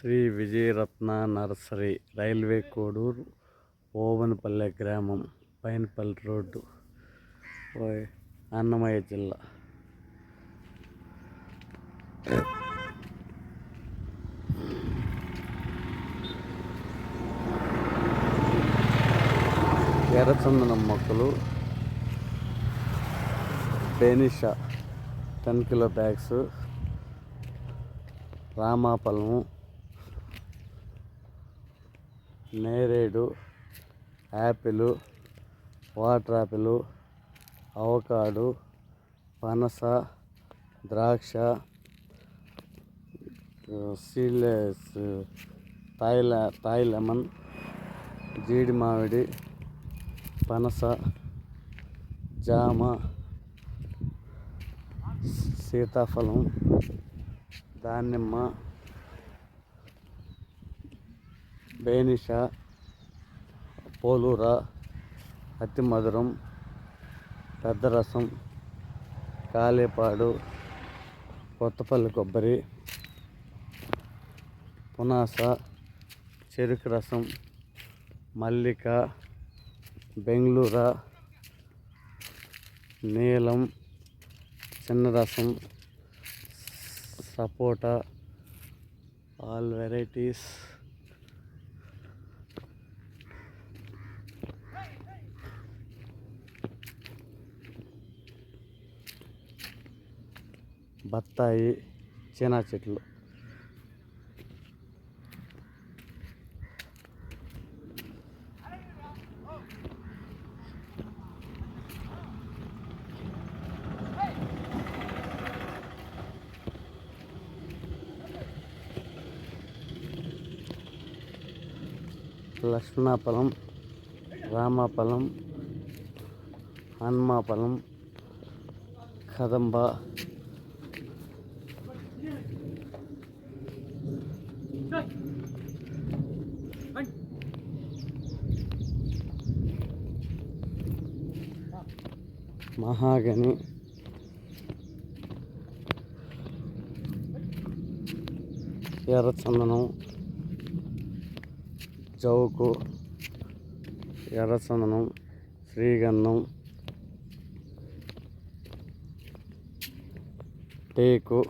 Shri Vijayaratna nursery railway Koduru Ovanpalle గ్రామం Painapalli road Annamayya జిల్లా. ఎర్రచందనం మొక్కలు బేనిషా టెన్ కిలో బ్యాగ్స్ రామాపలము నేరేడు యాపిల్ వాటర్ యాపిల్ అవకాడు పనస ద్రాక్ష సీడ్లెస్ తాయిల తాయి లెమన్ జీడి మామిడి పనస జామ సీతాఫలం దానిమ్మ బేనిష పోలూర అతి మధురం పెద్దరసం కాలేపాడు కొత్తపల్లి కొబ్బరి పునాస చెరుకు రసం మల్లిక బెంగళూర నీలం చిన్న రసం సపోటా ఆల్ వెరైటీస్. బత్తాయి చీనా చెట్లు లక్ష్మణాఫలం రామాఫలం హనుమాఫలం కదంబ మహాగని ఎర్రచందనం. చౌకు ఎర్రచందనం. శ్రీగంధం. టేకు.